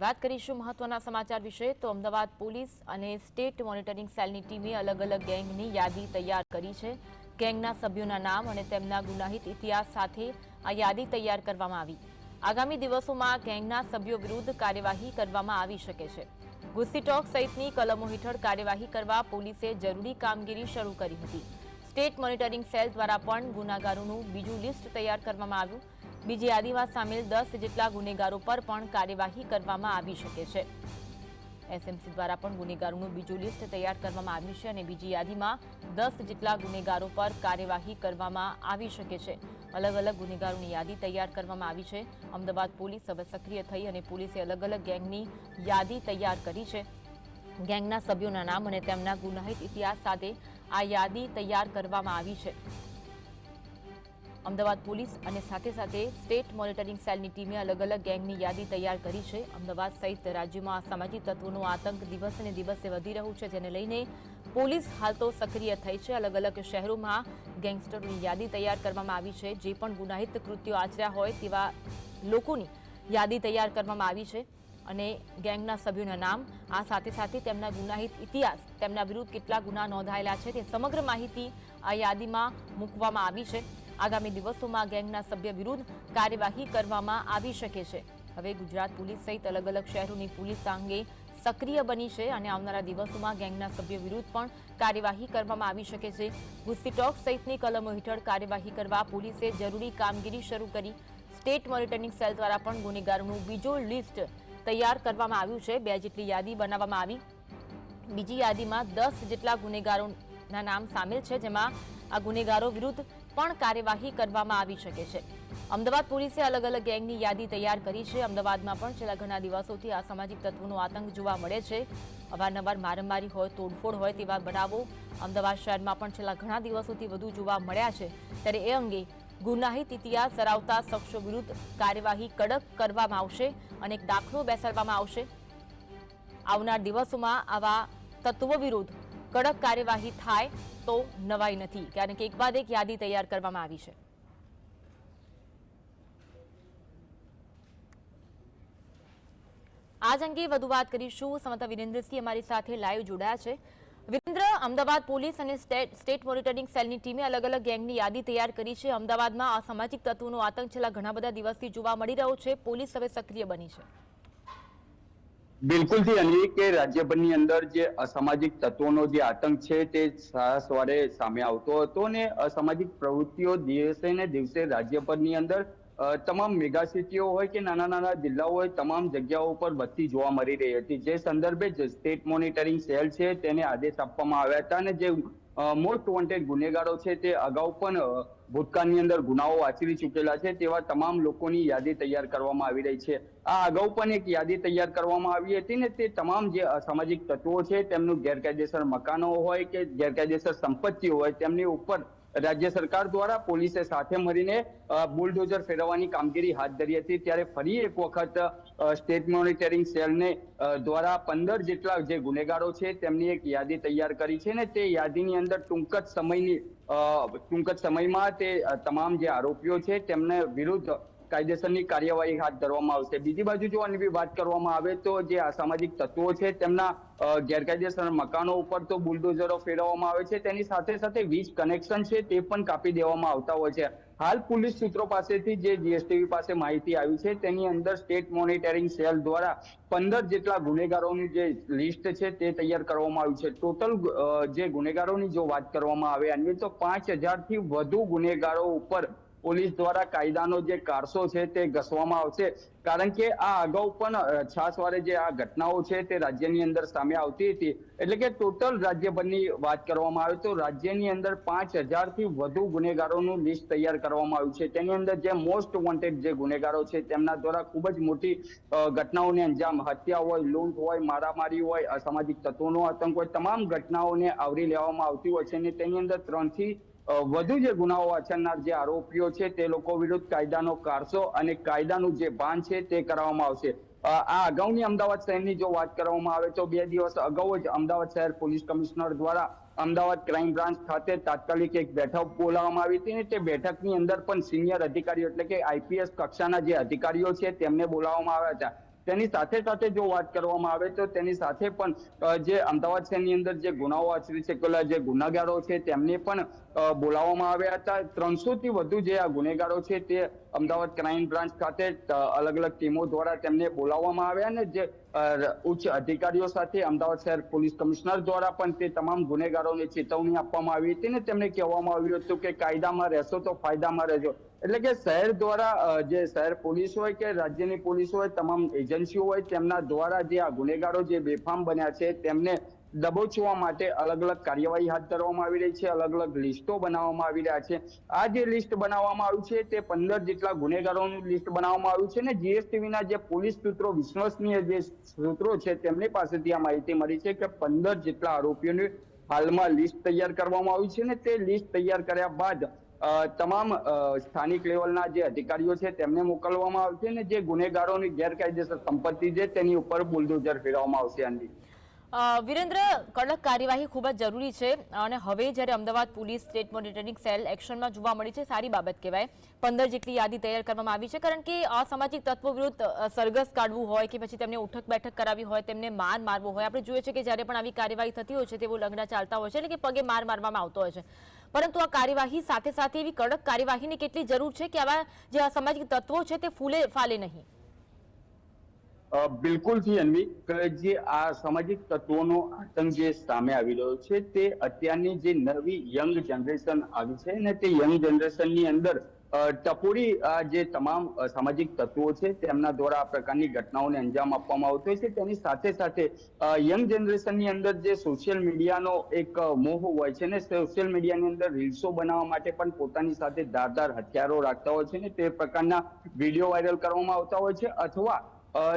વાત કરીશું મહત્વના સમાચાર વિશે. તો અમદાવાદ પોલીસ અને સ્ટેટ મોનિટરિંગ સેલની ટીમે અલગ અલગ ગેંગની યાદી તૈયાર કરી છે. ગેંગના સભ્યોના નામ અને તેમના ગુનાહિત ઇતિહાસ સાથે આ યાદી તૈયાર કરવામાં આવી. આગામી દિવસોમાં ગેંગના સભ્યો વિરુદ્ધ કાર્યવાહી કરવામાં આવી શકે છે. ગુસ્સીટોક સહિતની કલમો હેઠળ કાર્યવાહી કરવા પોલીસે જરૂરી કામગીરી શરૂ કરી હતી. સ્ટેટ મોનિટરિંગ સેલ દ્વારા પણ ગુનાગારોનું બીજું લિસ્ટ તૈયાર કરવામાં આવ્યું. બીજી યાદીમાં સામેલ દસ જેટલા ગુનેગારો પર પણ કાર્યવાહી કરવામાં આવી શકે છે. એસએમસી દ્વારા પણ ગુનેગારોનું બીજું લિસ્ટ તૈયાર કરવામાં આવ્યું છે અને બીજી યાદીમાં દસ જેટલા ગુનેગારો પર કાર્યવાહી કરવામાં આવી શકે છે. અલગ અલગ ગુનેગારોની યાદી તૈયાર કરવામાં આવી છે. અમદાવાદ પોલીસ હવે સક્રિય થઈ અને પોલીસે અલગ અલગ ગેંગની યાદી તૈયાર કરી છે. ગેંગના સભ્યોના નામ અને તેમના ગુનાહિત ઇતિહાસ સાથે આ યાદી તૈયાર કરવામાં આવી છે. અમદાવાદ પોલીસ અને સાથે સાથે સ્ટેટ મોનિટરિંગ સેલની ટીમે અલગ અલગ ગેંગની યાદી તૈયાર કરી છે. અમદાવાદ સહિત રાજ્યમાં સામાજિક તત્વોનો આતંક દિવસે દિવસે વધી રહ્યું છે, જેને લઈને પોલીસ હાલ તો સક્રિય થઈ છે. અલગ અલગ શહેરોમાં ગેંગસ્ટરોની યાદી તૈયાર કરવામાં આવી છે. જે પણ ગુનાહિત કૃત્યો આચર્યા હોય તેવા લોકોની યાદી તૈયાર કરવામાં આવી છે અને ગેંગના સભ્યોના નામ, આ સાથે સાથે તેમના ગુનાહિત ઇતિહાસ, તેમના વિરુદ્ધ કેટલા ગુના નોંધાયેલા છે તે સમગ્ર માહિતી આ યાદીમાં મૂકવામાં આવી છે. આગામી દિવસોમાં ગેંગના સભ્ય વિરુદ્ધ કાર્યવાહી કરવામાં આવી શકે છે. હવે ગુજરાત પોલીસ સહિત અલગ અલગ શહેરોની પોલીસ અંગે સક્રિય બની છે અને આવનારા દિવસોમાં ગેંગના સભ્યો વિરુદ્ધ પણ કાર્યવાહી કરવામાં આવી શકે છે. ગુસ્સીટોક સહિતની કલમો હેઠળ કાર્યવાહી કરવા પોલીસે જરૂરી કામગીરી શરૂ કરી. સ્ટેટ મોનિટરિંગ સેલ દ્વારા પણ ગુનેગારોનું બીજું લિસ્ટ તૈયાર કરવામાં આવ્યું છે. બે જેટલી યાદી બનાવવામાં આવી. બીજી યાદીમાં દસ જેટલા ગુનેગારોના નામ સામેલ છે, જેમાં આ ગુનેગારો વિરુદ્ધ પણ કાર્યવાહી કરવામાં આવી શકે છે. અમદાવાદ પોલીસે અલગ અલગ ગેંગની યાદી તૈયાર કરી છે. અમદાવાદમાં પણ છેલ્લા ઘણા દિવસોથી અસામાજિક તત્વોનો આતંક જોવા મળે છે. અવારનવાર મારામારી હોય, તોડફોડ હોય તેવા બનાવો અમદાવાદ શહેરમાં પણ છેલ્લા ઘણા દિવસોથી વધુ જોવા મળ્યા છે. ત્યારે એ અંગે ગુનાહિત ઇતિહાસ ધરાવતા શખ્સો વિરુદ્ધ કાર્યવાહી કડક કરવામાં આવશે અને એક દાખલો બેસાડવામાં આવશે. આવનાર દિવસોમાં આવા તત્વો વિરુદ્ધ કડક કાર્યવાહી થાય તો નવાઈ નથી. કારણ કે એક બાદ એક યાદી તૈયાર કરવામાં આવી છે. આજ અંગે વધુ વાત કરીશું. સમતા વિરેન્દ્રસિંહ અમારી સાથે લાઈવ જોડાયા છે. વિરેન્દ્ર, અમદાવાદ પોલીસ અને સ્ટેટ મોનિટરિંગ સેલની ટીમે અલગ અલગ ગેંગની યાદી તૈયાર કરી છે. અમદાવાદમાં અસામાજિક તત્વોનો આતંક છેલ્લા ઘણા બધા દિવસથી જોવા મળી રહ્યો છે. પોલીસ હવે સક્રિય બની છે. બિલકુલથી અનિલ, કે રાજ્યભરની અંદર જે અસામાજિક તત્વોનો જે આતંક છે તે સવારે સામે આવતો હતો ને અસામાજિક પ્રવૃત્તિઓ દિવસે ને દિવસે રાજ્યભરની અંદર તમામ મેગા સિટીઓ હોય કે નાના નાના જિલ્લાઓ હોય, તમામ જગ્યાઓ ઉપર વધતી જોવા મળી રહી હતી. જે સંદર્ભે સ્ટેટ મોનિટરિંગ સેલ છે તેને આદેશ આપવામાં આવ્યા હતા અને જે મોસ્ટ વોન્ટેડ ગુનેગારો છે તે અગાઉ પણ ભૂતકાળની અંદર ગુનાઓ આચરી ચૂકેલા છે તેવા તમામ લોકોની યાદી તૈયાર કરવામાં આવી રહી છે. આ અગાઉ પણ એક યાદી તૈયાર કરવામાં આવી હતી ને તે તમામ જે અસામાજિક તત્વો છે તેમનું ગેરકાયદેસર મકાનો હોય કે ગેરકાયદેસર સંપત્તિ હોય તેમની ઉપર રાજ્ય સરકાર દ્વારા પોલીસે સાથે મળીને બુલડોઝર ફેરવવાની કામગીરી હાથ ધરી હતી. ત્યારે ફરી એક વખત સ્ટેટ મોનિટરિંગ સેલને દ્વારા પંદર જેટલા જે ગુનેગારો છે, તેમની એક યાદી તૈયાર કરી છે ને તે યાદીની અંદર ટૂંક જ સમયની ટૂંક જ સમયમાં તે તમામ જે આરોપીઓ છે, તેમને વિરુદ્ધ કાયદેસરની કાર્યવાહી હાથ ધરવામાં આવશે. બીજી બાજુ જો આની વાત કરવામાં આવે તો જે અસામાજિક તત્વો છે તેમના ગેરકાયદેસર મકાનો ઉપર તો બુલડોઝરો ફેરવવામાં આવે છે. તેની સાથે સાથે વીજ કનેક્શન છે તે પણ કાપી દેવામાં આવતા હોય છે. હાલ પોલીસ સૂત્રો પાસેથી જે જીએસટીવી પાસે માહિતી આવી છે તેની અંદર સ્ટેટ મોનિટરિંગ સેલ દ્વારા પંદર જેટલા ગુનેગારોની જે લિસ્ટ છે તે તૈયાર કરવામાં આવ્યું છે. ટોટલ જે ગુનેગારોની જો વાત કરવામાં આવે અન્ય તો પાંચ હજારથી વધુ ગુનેગારો ઉપર પોલીસ દ્વારા કાયદાનો જે કારસો છે તે ઘસવામાં આવશે. કારણ કે આ અગાઉ પણ છાસવારે જે આ ઘટનાઓ છે તે રાજ્યની અંદર સામે આવતી હતી. એટલે કે ટોટલ રાજ્યભરની વાત કરવામાં આવે તો રાજ્યની અંદર પાંચ હજારથી વધુ ગુનેગારોનું લિસ્ટ તૈયાર કરવામાં આવ્યું છે. તેની અંદર જે મોસ્ટ વોન્ટેડ જે ગુનેગારો છે તેમના દ્વારા ખૂબ જ મોટી ઘટનાઓને અંજામ, હત્યા હોય, લૂંટ હોય, મારામારી હોય, અસામાજિક તત્વોનો આતંક હોય, તમામ ઘટનાઓને આવરી લેવામાં આવતી હોય છે અને તેની અંદર ત્રણથી વધુ જે ગુનાઓ આચરનાર જે આરોપીઓ છે, તે લોકો વિરુદ્ધ કાયદાનો કારસો અને કાયદાનું જે ભાન છે, તે કરવામાં આવશે. આ અગાઉની અમદાવાદ શહેરની જો વાત કરવામાં આવે તો બે દિવસ અગાઉ જ અમદાવાદ શહેર પોલીસ કમિશનર દ્વારા અમદાવાદ ક્રાઇમ બ્રાન્ચ ખાતે તાત્કાલિક એક બેઠક બોલાવવામાં આવી હતી અને તે બેઠકની અંદર પણ સિનિયર અધિકારીઓ એટલે કે આઈપીએસ કક્ષાના જે અધિકારીઓ છે, તેમને બોલાવવામાં આવ્યા હતા. તેની સાથે સાથે જો વાત કરવામાં આવે તો તેની સાથે પણ જે અમદાવાદ શહેરની અંદર જે ગુનાઓ આચરી શકેલા જે ગુનાગારો છે તેમને પણ બોલાવવામાં આવ્યા હતા. ત્રણસો થી વધુ જે આ ગુનેગારો છે તે અમદાવાદ ક્રાઇમ બ્રાન્ચ ખાતે અલગ અલગ ટીમો દ્વારા તેમને બોલાવવામાં આવ્યા અને જે ઉચ્ચ અધિકારીઓ સાથે અમદાવાદ શહેર પોલીસ કમિશનર દ્વારા પણ તે તમામ ગુનેગારોને ચેતવણી આપવામાં આવી હતી ને તેમને કહેવામાં આવ્યું હતું કે કાયદામાં રહેશો તો ફાયદામાં રહેજો. એટલે કે શહેર દ્વારા જે શહેર પોલીસ હોય કે રાજ્યની પોલીસ હોય, તમામ એજન્સીઓ હોય, તેમના દ્વારા જે આ ગુનેગારો જે બેફામ બન્યા છે, તેમને દબોચવા માટે અલગ અલગ કાર્યવાહી હાથ ધરવામાં આવી રહી છે અલગ અલગ લિસ્ટો બનાવવામાં આવી રહ્યા છે. આ જે લિસ્ટ બનાવવામાં આવ્યું છે, તે પંદર જેટલા ગુનેગારોનું લિસ્ટ બનાવવામાં આવ્યું છે ને જીએસટીવીના જે પોલીસ સૂત્રો, વિશ્વસનીય જે સૂત્રો છે, તેમની પાસેથી આ માહિતી મળી છે કે પંદર જેટલા આરોપીઓની હાલમાં લિસ્ટ તૈયાર કરવામાં આવી છે ને તે લિસ્ટ તૈયાર કર્યા બાદ તમામ સ્થાનિક લેવલના જે અધિકારીઓ છે તેમને મોકલવામાં આવશે અને જે ગુનેગારોની ગેરકાયદેસર સંપત્તિ છે તેની ઉપર બુલડોઝર ફેરવવામાં આવશે અ, વિરેન્દ્ર કડક કાર્યવાહી ખૂબ જ જરૂરી છે અને હવે જ્યારે Ahmedabad police state monitoring cell એક્શનમાં જોવા મળી છે સારી બાબત કહેવાય. પંદર જેટલી યાદી તૈયાર કરવામાં આવી છે કારણ કે અસામાજિક તત્વો વિરુદ્ધ સરઘસ કાઢવું હોય કે પછી તેમને ઉઠક બેઠક કરાવી હોય તેમને માર મારવો હોય આપણે જોઈએ છીએ કે જ્યારે પણ આવી કાર્યવાહી થતી હોય છે તેવો લગ્ન ચાલતા હોય છે એટલે કે પગે માર મારવામાં આવતો હોય છે. પરંતુ આ કાર્યવાહી સાથે સાથે એવી કડક કાર્યવાહીની કેટલી જરૂર છે કે આવા જે અસામાજિક તત્વો છે તે ફૂલે ફાલે નહીં? બિલકુલથી અન્વી જે આ સામાજિક તત્વોનો આતંક જે સામે આવી રહ્યો છે તે અત્યારની જે નવી યંગ જનરેશન આવી છે ને તે યંગ જનરેશનની અંદર ટપોરી જે તમામ સામાજિક તત્વો છે, તેમના દ્વારા આ પ્રકારની ઘટનાઓને અંજામ આપવામાં આવતો હોય છે. તેની સાથે સાથે યંગ જનરેશનની અંદર જે સોશિયલ મીડિયાનો એક મોહ હોય છે ને, સોશિયલ મીડિયાની અંદર રીલ્સો બનાવવા માટે પણ પોતાની સાથે ધારદાર હથિયારો રાખતા હોય છે ને, તે પ્રકારના વીડિયો વાયરલ કરવામાં આવતા હોય છે, અથવા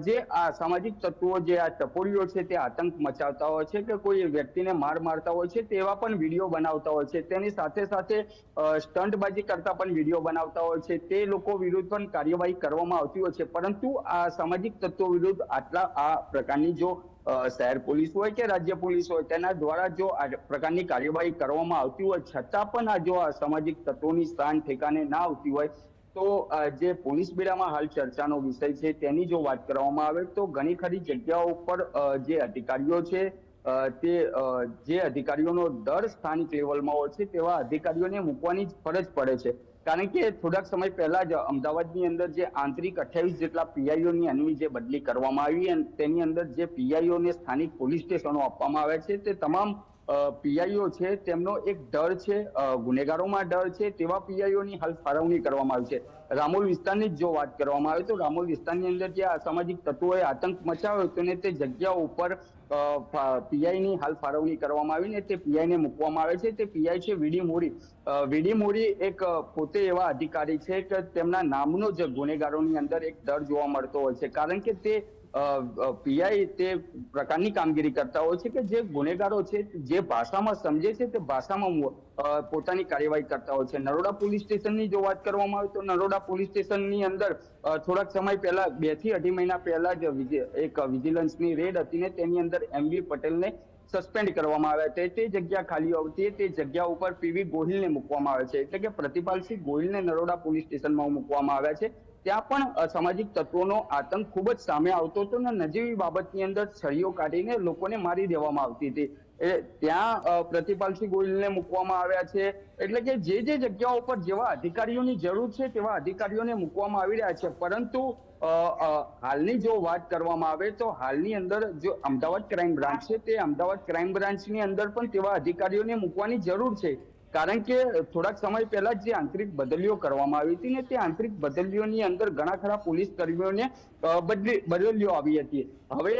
જે આ સામાજિક તત્વો જે આ ટપોરીઓ છે તે આતંક મચાવતા હોય છે કે કોઈ વ્યક્તિને માર મારતા હોય છે તેવા પણ વીડિયો બનાવતા હોય છે. તેની સાથે સાથે સ્ટંટબાજી કરતા પણ વીડિયો બનાવતા હોય છે. તે લોકો વિરુદ્ધ પણ કાર્યવાહી કરવામાં આવતી હોય છે. પરંતુ આ સામાજિક તત્વો વિરુદ્ધ આટલા, આ પ્રકારની જો શહેર પોલીસ હોય કે રાજ્ય પોલીસ હોય, તેના દ્વારા જો આ પ્રકારની કાર્યવાહી કરવામાં આવતી હોય, છતાં પણ આ જો આ સામાજિક તત્વોની સ્થાન ઠેકાને ના આવતી હોય તો જે પોલીસ બેડામાં હાલ ચર્ચાનો વિષય છે તેની જો વાત કરવામાં આવે તો ઘણી ખરી જગ્યાઓ ઉપર જે અધિકારીઓ છે તે જે અધિકારીઓનો દર સ્થાનિક લેવલમાં હોય છે તેવા અધિકારીઓને મૂકવાની ફરજ પડે છે. કારણ કે થોડાક સમય પહેલા જ અમદાવાદની અંદર જે આંતરિક અઠ્યાવીસ જેટલા પીઆઈઓની એની જે બદલી કરવામાં આવી અને તેની અંદર જે પીઆઈઓને સ્થાનિક પોલીસ સ્ટેશનો આપવામાં આવે છે તે તમામ પીઆઈઓ છે, તેમનો એક ડર છે ગુનેગારોમાં ડર છે, તેવા પીઆઈઓની હાલ ફાળવણી કરવામાં આવી છે. રામોલ વિસ્તારની જ જો વાત કરવામાં આવે તો રામોલ વિસ્તારની અંદર જે અસામાજિક તત્વોએ આતંક મચાવ્યો હતો ને તે જગ્યા ઉપર પીઆઈની હાલ ફાળવણી કરવામાં આવી ને તે પીઆઈને મૂકવામાં આવે છે. તે પીઆઈ છે વીડી મોરી. વીડી મોરી એક પોતે એવા અધિકારી છે કે તેમના નામનો જ ગુનેગારોની અંદર એક ડર જોવા મળતો હોય છે. કારણ કે તે પીઆઈ તે પ્રકારની કામગીરી કરતા હોય છે કે જે ગુનેગારો છે, જે ભાષામાં સમજે છે તે ભાષામાં પોતાની કાર્યવાહી કરતા હોય છે. નરોડા પોલીસ સ્ટેશનની જો વાત કરવામાં આવે તો નરોડા પોલીસ સ્ટેશનની અંદર થોડાક સમય પહેલા, બેથી અઢી મહિના પહેલા જ એક વિજિલન્સની રેડ હતી ને તેની અંદર એમ બી પટેલને સસ્પેન્ડ કરવામાં આવ્યા છે. તે જગ્યા ખાલી આવતી તે જગ્યા ઉપર પીવી ગોહિલને મૂકવામાં આવે છે. એટલે કે પ્રતિપાલસિંહ ગોહિલને નરોડા પોલીસ સ્ટેશનમાં મૂકવામાં આવ્યા છે. ત્યાં પણ અસામાજિક તત્વોનો આતંક ખૂબ જ સામે આવતો હતો ને નજીવી બાબતની અંદર છરીઓ કાઢીને લોકોને મારી દેવામાં આવતી હતી. ત્યાં પ્રતિપાલસિંહ ગોહિલને મૂકવામાં આવ્યા છે. એટલે કે જે જે જગ્યાઓ પર જેવા અધિકારીઓની જરૂર છે, તેવા અધિકારીઓને મૂકવામાં આવી રહ્યા છે. પરંતુ હાલની જો વાત કરવામાં આવે તો હાલની અંદર જો અમદાવાદ ક્રાઇમ બ્રાન્ચ છે, તે અમદાવાદ ક્રાઇમ બ્રાન્ચની અંદર પણ તેવા અધિકારીઓને મૂકવાની જરૂર છે. કારણ કે થોડાક સમય પહેલા જે આંતરિક બદલીઓ કરવામાં આવી હતી ને તે આંતરિક બદલીઓની અંદર ઘણા ખરા પોલીસ કર્મીઓને બદલી, બદલીઓ આવી હતી. હવે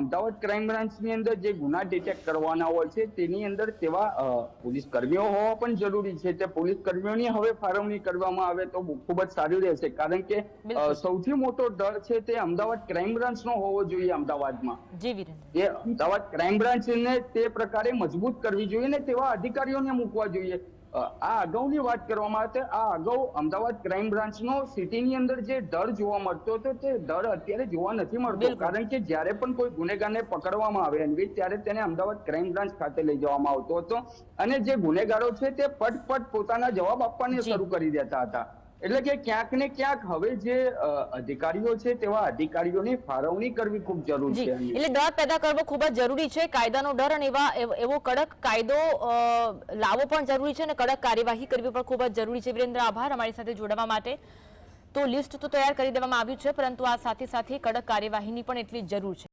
અમદાવાદ ક્રાઇમ બ્રાન્ચની અંદર જે ગુના ડિટેક્ટ કરવાના હોય છે તેની અંદર તેવા પોલીસ કર્મીઓ હોવા પણ જરૂરી છે. તે પોલીસ કર્મીઓની હવે ફાળવણી કરવામાં આવે તો ખૂબ જ સારું રહેશે. કારણ કે સૌથી મોટો ડર છે તે અમદાવાદ ક્રાઇમ બ્રાન્ચનો હોવો જોઈએ અમદાવાદમાં. એ અમદાવાદ ક્રાઇમ બ્રાન્ચને તે પ્રકારે મજબૂત કરવી જોઈએ ને તેવા અધિકારીઓને મૂકવા જોઈએ. આ અગાઉની વાત કરવામાં આવે આ અગાઉ અમદાવાદ ક્રાઇમ બ્રાન્ચનો સિટીની અંદર જે ડર જોવા મળતો હતો તે ડર અત્યારે જોવા નથી મળતો. કારણ કે જ્યારે પણ કોઈ ગુનેગારને પકડવામાં આવે અન્વિત ત્યારે તેને અમદાવાદ ક્રાઇમ બ્રાન્ચ ખાતે લઈ જવામાં આવતો હતો. અને જે ગુનેગારો છે તે પટ પટ પોતાના જવાબ આપવાને શરૂ કરી દેતા હતા. એટલે કે ક્યાંક ને ક્યાંક હવે જે અધિકારીઓ છે તેવા અધિકારીઓની ફાળવણી કરવી ખૂબ જરૂરી છે એટલે ડર પેદા કરવો ખૂબ જ જરૂરી છે. કાયદાનો ડર અને એવા એવો કડક કાયદો લાવવો પણ જરૂરી છે અને કડક કાર્યવાહી કરવી પણ ખૂબ જ જરૂરી છે. વિરેન્દ્ર આભાર. અમારી સાથે જોડાવા માટે તો લિસ્ટ તો તૈયાર કરી દેવામાં આવ્યું છે પરંતુ આ સાથે સાથે કડક કાર્યવાહીની પણ એટલી જ જરૂર છે.